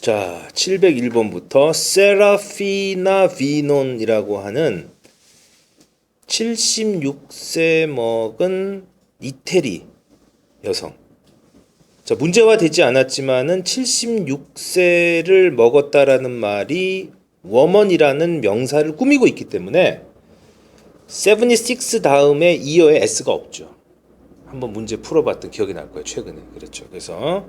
자, 701번부터 세라피나 비논이라고 하는 76세 먹은 이태리 여성. 자, 문제화 되지 않았지만은 76세를 먹었다라는 말이 워먼이라는 명사를 꾸미고 있기 때문에 76 다음에 이어에 s가 없죠. 한번 문제 풀어봤던 기억이 날 거예요. 최근에 그렇죠. 그래서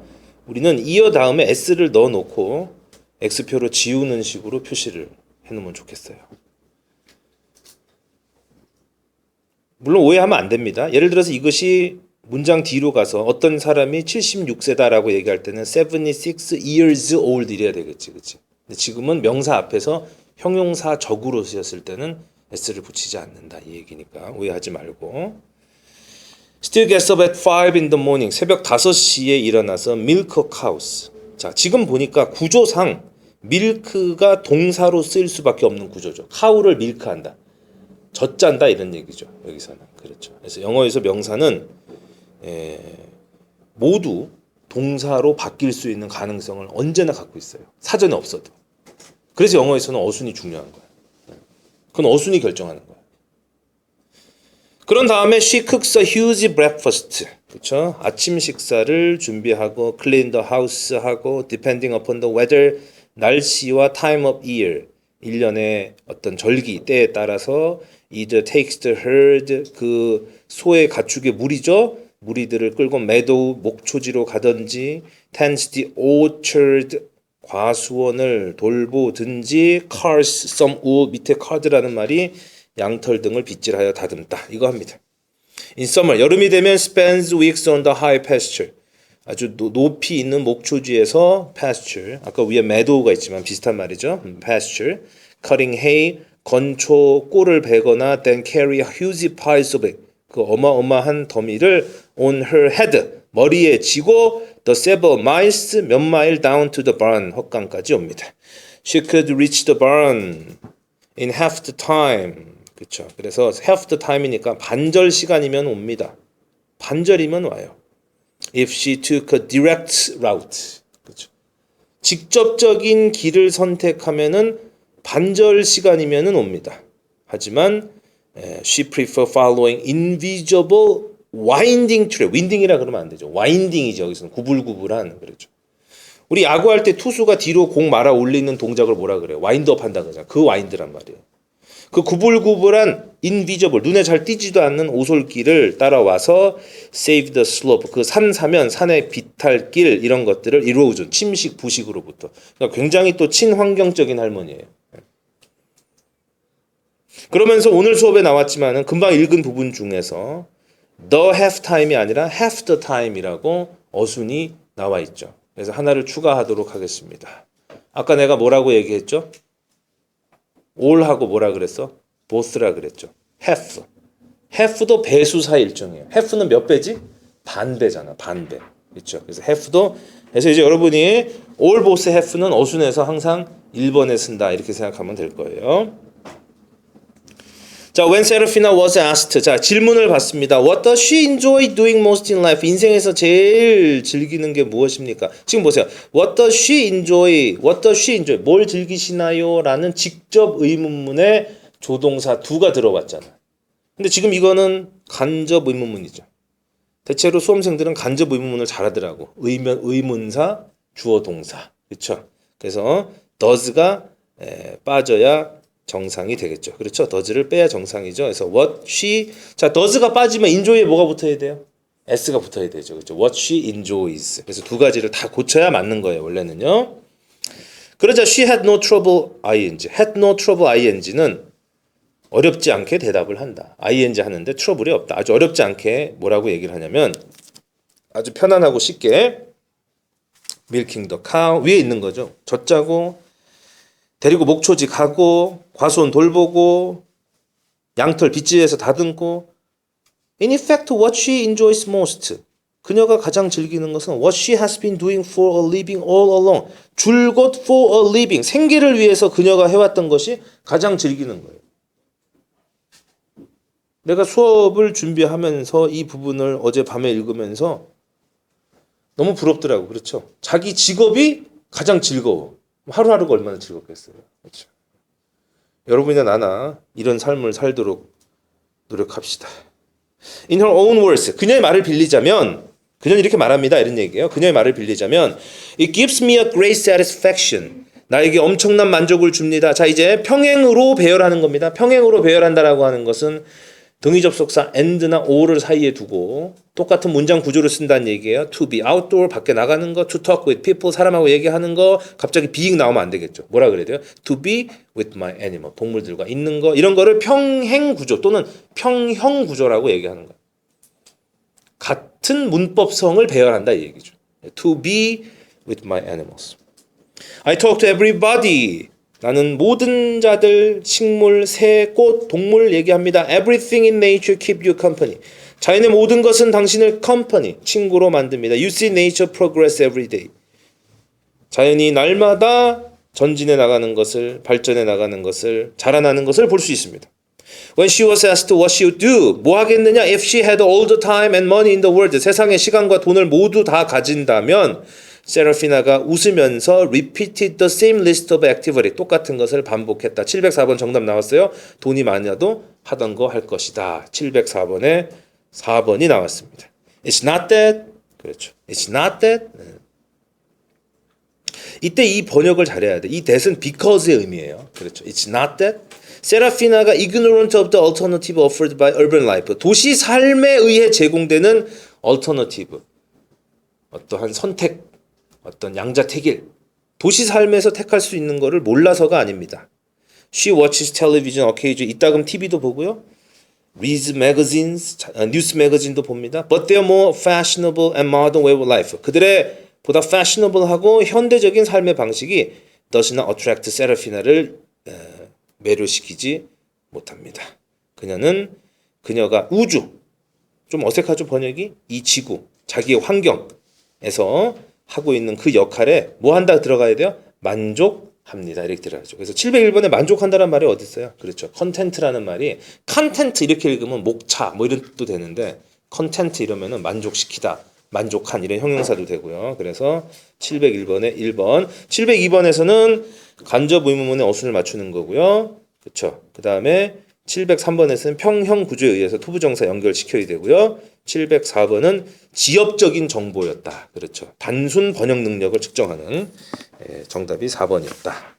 우리는 이어 다음에 s를 넣어 놓고 x표로 지우는 식으로 표시를 해 놓으면 좋겠어요. 물론 오해하면 안 됩니다. 예를 들어서 이것이 문장 뒤로 가서 어떤 사람이 76세다라고 얘기할 때는 76 years old 이래야 되겠지, 그렇지? 근데 지금은 명사 앞에서 형용사 적으로 쓰였을 때는 s를 붙이지 않는다 이 얘기니까 오해하지 말고. Still gets up at 5 in the morning. 새벽 5시에 일어나서 milk cows. 자, 지금 보니까 구조상 밀크가 동사로 쓰일 수밖에 없는 구조죠. 카우를 밀크한다. 젖잔다 이런 얘기죠. 여기서는. 그렇죠. 그래서 영어에서 명사는 에, 모두 동사로 바뀔 수 있는 가능성을 언제나 갖고 있어요. 사전에 없어도. 그래서 영어에서는 어순이 중요한 거야. 그건 어순이 결정하는 거야. 그런 다음에 she cooks a huge breakfast. 그렇죠? 아침 식사를 준비하고 clean the house 하고 depending upon the weather 날씨와 time of year 1년의 어떤 절기 때에 따라서 either takes the herd 그 소의 가축의 무리죠. 무리들을 끌고 meadow 목초지로 가든지 tends the orchard 과수원을 돌보든지 cars some wood 밑에 card라는 말이 양털 등을 빗질하여 다듬다 이거 합니다. In summer 여름이 되면 spends weeks on the high pasture 아주 노- 높이 있는 목초지에서 pasture 아까 위에 meadow가 있지만 비슷한 말이죠. 음, pasture cutting hay 건초 꼴을 베거나 then carry huge piles of it 그 어마어마한 더미를 on her head 머리에 지고 the several miles 몇 마일 down to the barn 헛강까지 옵니다. She could reach the barn in half the time. 그렇죠. 그래서 half the time이니까 반절 시간이면 옵니다. 반절이면 와요. If she took a direct route. 그렇죠. 직접적인 길을 선택하면은 반절 시간이면은 옵니다. 하지만 에, she prefer following invisible winding trail. winding이라 그러면 안 되죠. winding이죠. 여기서는 구불구불한 그렇죠. 우리 야구할 때 투수가 뒤로 공 말아 올리는 동작을 뭐라 그래요? 와인드업 한다 그러잖아. 그 와인드란 말이에요. 그 구불구불한 인비저블 눈에 잘 띄지도 않는 오솔길을 따라와서 save the slope 그 산 사면 산의 비탈길 이런 것들을 이루어준 침식 부식으로부터 그러니까 굉장히 또 친환경적인 할머니예요. 그러면서 오늘 수업에 나왔지만은 금방 읽은 부분 중에서 the half time이 아니라 half the time이라고 어순이 나와 있죠. 그래서 하나를 추가하도록 하겠습니다. 아까 내가 뭐라고 얘기했죠? All하고 뭐라 그랬어? both라 그랬죠. half. half도 배수사 일종이에요. half는 몇 배지? 반배잖아. 반배. 그렇죠. 그래서 half도 그래서 이제 여러분이 all half는 어순에서 항상 1번에 쓴다. 이렇게 생각하면 될 거예요. 자, when Serafina was asked. 자, 질문을 받습니다. What does she enjoy doing most in life? 인생에서 제일 즐기는 게 무엇입니까? 지금 보세요. What does she enjoy? What does she enjoy? 뭘 즐기시나요? 라는 직접 의문문에 조동사 두가 들어왔잖아. 근데 지금 이거는 간접 의문문이죠. 대체로 수험생들은 간접 의문문을 잘하더라고. 의면 의문사, 주어 동사. 그렇죠? 그래서 does가 에, 빠져야 정상이 되겠죠. 그렇죠? does를 빼야 정상이죠. 그래서 what she 자 does가 빠지면 enjoy에 뭐가 붙어야 돼요? s가 붙어야 되죠. 그렇죠? what she enjoys. 그래서 두 가지를 다 고쳐야 맞는 거예요. 원래는요. 그러자 she had no trouble ing. had no trouble ing는 어렵지 않게 대답을 한다. ing 하는데 트러블이 없다. 아주 어렵지 않게 뭐라고 얘기를 하냐면 아주 편안하고 쉽게 밀킹 더 카우 위에 있는 거죠. 젖자고 데리고 목초지 가고 과수원 돌보고 양털 빗질해서 다듬고 In effect, what she enjoys most. 그녀가 가장 즐기는 것은 what she has been doing for a living all along. 줄곧 for a living. 생계를 위해서 그녀가 해왔던 것이 가장 즐기는 거예요. 내가 수업을 준비하면서 이 부분을 어제 밤에 읽으면서 너무 부럽더라고. 그렇죠? 자기 직업이 가장 즐거워. 하루하루가 얼마나 즐겁겠어요. 그렇죠. 여러분이나 나나 이런 삶을 살도록 노력합시다. In her own words, 그녀의 말을 빌리자면 그녀는 이렇게 말합니다. 이런 얘기예요. 그녀의 말을 빌리자면 It gives me a great satisfaction. 나에게 엄청난 만족을 줍니다. 자, 이제 평행으로 배열하는 겁니다. 평행으로 배열한다라고 하는 것은 등위 접속사 and나 or를 사이에 두고 똑같은 문장 구조를 쓴다는 얘기예요. To be outdoor 밖에 나가는 거, to talk with people 사람하고 얘기하는 거, 갑자기 being 나오면 안 되겠죠. 뭐라 그래야 돼요? To be with my animal 동물들과 있는 거 이런 거를 평행 구조 또는 평형 구조라고 얘기하는 거예요. 같은 문법성을 배열한다 이 얘기죠. To be with my animals. I talk to everybody. 나는 모든 자들, 식물, 새, 꽃, 동물 얘기합니다. Everything in nature keep you company. 자연의 모든 것은 당신을 company, 친구로 만듭니다. You see nature progress every day. 자연이 날마다 전진해 나가는 것을, 발전해 나가는 것을, 자라나는 것을 볼 수 있습니다. When she was asked what she would do, 뭐 하겠느냐? If she had all the time and money in the world, 세상의 시간과 돈을 모두 다 가진다면, 세라피나가 웃으면서 repeated the same list of activity, 똑같은 것을 반복했다. 704번 정답 나왔어요. 돈이 많아도 하던 거 할 것이다. 704번에 4번이 나왔습니다. It's not that. 그렇죠. It's not that. 네. 이때 이 번역을 잘해야 돼. 이 that은 because의 의미예요. 그렇죠. It's not that. 세라피나가 ignorant of the alternative offered by urban life. 도시 삶에 의해 제공되는 alternative. 어떠한 선택, 어떤 양자택일. 도시 삶에서 택할 수 있는 거를 몰라서가 아닙니다. She watches television occasionally. 이따금 TV도 보고요. reads magazines, 자- 어, 뉴스 매거진도 봅니다. But they're more fashionable and modern way of life. 그들의 보다 fashionable하고 현대적인 삶의 방식이 does not attract 세라피나를 에, 매료시키지 못합니다. 그녀는 그녀가 우주 좀 어색하죠 번역이 이 지구 자기의 환경에서 하고 있는 그 역할에 뭐 한다 들어가야 돼요? 만족합니다. 이렇게 들어가죠. 그래서 701번에 만족한다는 말이 어디 있어요? 그렇죠. 컨텐트라는 말이 컨텐트 이렇게 읽으면 목차 뭐 이런 뜻도 되는데 컨텐트 이러면은 만족시키다. 만족한 이런 형용사도 되고요. 그래서 701번에 1번, 702번에서는 간접 의문문의 어순을 맞추는 거고요. 그렇죠. 그다음에 703번에서는 평형 구조에 의해서 투부정사 연결시켜야 되고요. 704번은 지역적인 정보였다. 그렇죠. 단순 번역 능력을 측정하는 예, 정답이 4번이었다.